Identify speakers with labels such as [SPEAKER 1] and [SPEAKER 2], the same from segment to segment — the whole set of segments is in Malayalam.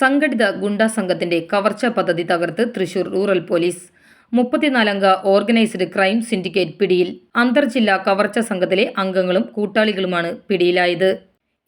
[SPEAKER 1] സംഘടിത ഗുണ്ടാ സംഘത്തിന്റെ കവർച്ച പദ്ധതി തകർത്ത് തൃശൂർ റൂറൽ പോലീസ്. മുപ്പത്തിനാലംഗ ഓർഗനൈസ്ഡ് ക്രൈം സിൻഡിക്കേറ്റ് പിടിയിൽ അന്തർജില്ലാ കവർച്ച സംഘത്തിലെ അംഗങ്ങളും കൂട്ടാളികളുമാണ് പിടിയിലായത്.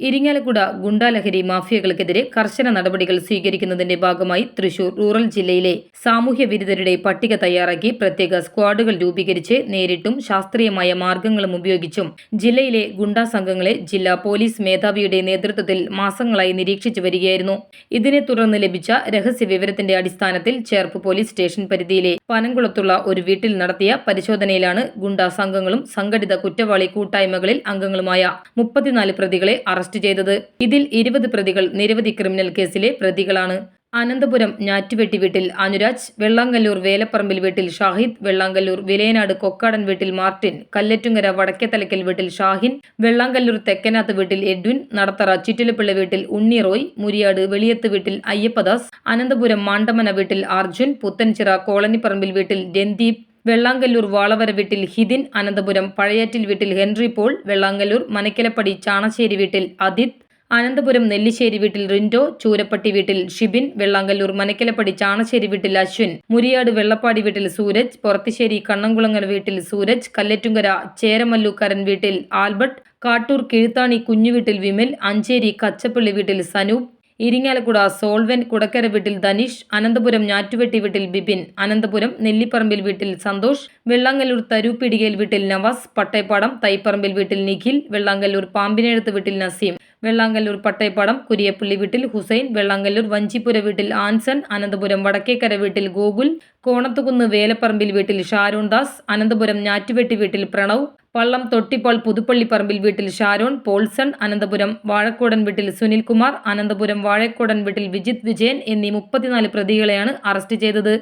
[SPEAKER 1] ഇരിങ്ങാലക്കുട ഗുണ്ടാലഹരി മാഫിയകൾക്കെതിരെ കർശന നടപടികൾ സ്വീകരിക്കുന്നതിന്റെ ഭാഗമായി തൃശൂർ റൂറൽ ജില്ലയിലെ സാമൂഹ്യ വിരുദ്ധരുടെ പട്ടിക തയ്യാറാക്കി പ്രത്യേക സ്ക്വാഡുകൾ രൂപീകരിച്ച് നേരിട്ടും ശാസ്ത്രീയമായ മാർഗങ്ങളും ഉപയോഗിച്ചും ജില്ലയിലെ ഗുണ്ടാ സംഘങ്ങളെ ജില്ലാ പോലീസ് മേധാവിയുടെ നേതൃത്വത്തിൽ മാസങ്ങളായി നിരീക്ഷിച്ചു വരികയായിരുന്നു. ഇതിനെ തുടർന്ന് ലഭിച്ച രഹസ്യ വിവരത്തിന്റെ അടിസ്ഥാനത്തിൽ ചേർപ്പ് പോലീസ് സ്റ്റേഷൻ പരിധിയിലെ പനംകുളത്തുള്ള ഒരു വീട്ടിൽ നടത്തിയ പരിശോധനയിലാണ് ഗുണ്ടാ സംഘങ്ങളും സംഘടിത കുറ്റവാളി കൂട്ടായ്മകളിൽ അംഗങ്ങളുമായ മുപ്പത്തിനാല് പ്രതികളെ അറസ്റ്റ് ചെയ്തത്. ഇതിൽ ഇരുപത് പ്രതികൾ നിരവധി ക്രിമിനൽ കേസിലെ പ്രതികളാണ്. അനന്തപുരം ഞാറ്റുവെട്ടി വീട്ടിൽ അനുരാജ് വെള്ളാങ്കല്ലൂർ വേലപ്പറമ്പിൽ വീട്ടിൽ ഷാഹിദ് വെള്ളാങ്കല്ലൂർ വിലയനാട് കൊക്കാടൻ വീട്ടിൽ മാർട്ടിൻ കല്ലറ്റുങ്കര വടക്കേത്തലക്കൽ വീട്ടിൽ ഷാഹിൻ വെള്ളാങ്കല്ലൂർ തെക്കനാത്ത് വീട്ടിൽ എഡ്വിൻ നടത്തറ ചുറ്റിലപ്പിള്ള വീട്ടിൽ ഉണ്ണി റോയ് മുരിയാട് വെളിയത്ത് വീട്ടിൽ അയ്യപ്പദാസ് അനന്തപുരം മാണ്ടമന വീട്ടിൽ അർജുൻ പുത്തൻചിറ കോളനിപ്പറമ്പിൽ വീട്ടിൽ രൺദീപ് വെള്ളാങ്കല്ലൂർ വാളവര വീട്ടിൽ ഹിതിൻ അനന്തപുരം പഴയാറ്റിൽ വീട്ടിൽ ഹെൻറി പോൾ വെള്ളാങ്കല്ലൂർ മനക്കലപ്പടി ചാണശ്ശേരി വീട്ടിൽ അദിത് അനന്തപുരം നെല്ലിശ്ശേരി വീട്ടിൽ റിൻഡോ ചൂരപ്പട്ടി വീട്ടിൽ ഷിബിൻ വെള്ളാങ്കല്ലൂർ മനക്കലപ്പടി ചാണശ്ശേരി വീട്ടിൽ അശ്വിൻ മുരിയാട് വെള്ളപ്പാടി വീട്ടിൽ സൂരജ് പുറത്തിശ്ശേരി കണ്ണംകുളങ്ങര വീട്ടിൽ സൂരജ് കല്ലറ്റുങ്കര ചേരമല്ലൂക്കാരൻ വീട്ടിൽ ആൽബർട്ട് കാട്ടൂർ കിഴുത്താണി കുഞ്ഞുവീട്ടിൽ വിമൽ അഞ്ചേരി കച്ചപ്പള്ളി വീട്ടിൽ സനൂപ് ഇരിങ്ങാലക്കുട സോൾവൻ കുടക്കര വീട്ടിൽ ധനീഷ് അനന്തപുരം ഞാറ്റുവെട്ടി വീട്ടിൽ ബിപിൻ അനന്തപുരം നെല്ലിപ്പറമ്പിൽ വീട്ടിൽ സന്തോഷ് വെള്ളാങ്കല്ലൂർ തരൂപ്പിടികയിൽ വീട്ടിൽ നവാസ് പട്ടയപ്പാടം തൈപ്പറമ്പിൽ വീട്ടിൽ നിഖിൽ വെള്ളാങ്കല്ലൂർ പാമ്പിനെഴുത്ത് വീട്ടിൽ നസീം. വെള്ളാങ്കല്ലൂർ പട്ടയപ്പാടം കുരിയപ്പള്ളി വീട്ടിൽ ഹുസൈൻ വെള്ളാങ്കല്ലൂർ വഞ്ചിപ്പുര വീട്ടിൽ ആൻസൺ അനന്തപുരം വടക്കേക്കര വീട്ടിൽ ഗോകുൽ കോണത്തുകുന്ന് വേലപ്പറമ്പിൽ വീട്ടിൽ ഷാരോൺ ദാസ് അനന്തപുരം ഞാറ്റുവെട്ടി വീട്ടിൽ പ്രണവ് പള്ളം തൊട്ടിപ്പാൾ പുതുപ്പള്ളിപ്പറമ്പിൽ വീട്ടിൽ ഷാരോൺ പോൾസൺ അനന്തപുരം വാഴക്കോടൻ വീട്ടിൽ സുനിൽകുമാർ അനന്തപുരം വാഴക്കോടൻ വീട്ടിൽ വിജിത് വിജയൻ എന്നീ മുപ്പത്തിനാല് പ്രതികളെയാണ് അറസ്റ്റ് ചെയ്തത്.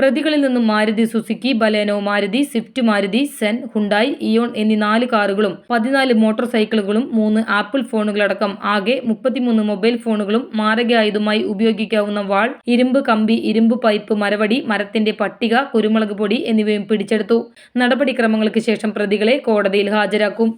[SPEAKER 1] പ്രതികളിൽ നിന്നും Maruti Suzuki Baleno Maruti Swift Maruti Zen Hyundai Eon എന്നീ നാല് കാറുകളും പതിനാല് മോട്ടോർ സൈക്കിളുകളും മൂന്ന് ആപ്പിൾ ഫോണുകളടക്കം ആകെ മുപ്പത്തിമൂന്ന് മൊബൈൽ ഫോണുകളും മാരകയായതുമായി ഉപയോഗിക്കാവുന്ന വാൾ ഇരുമ്പ് കമ്പി ഇരുമ്പ് പൈപ്പ് മരവടി മരത്തിന്റെ പട്ടിക കുരുമുളക് പൊടി എന്നിവയും പിടിച്ചെടുത്തു. നടപടിക്രമങ്ങൾക്ക് ശേഷം പ്രതികളെ കോടതിയിൽ ഹാജരാക്കും.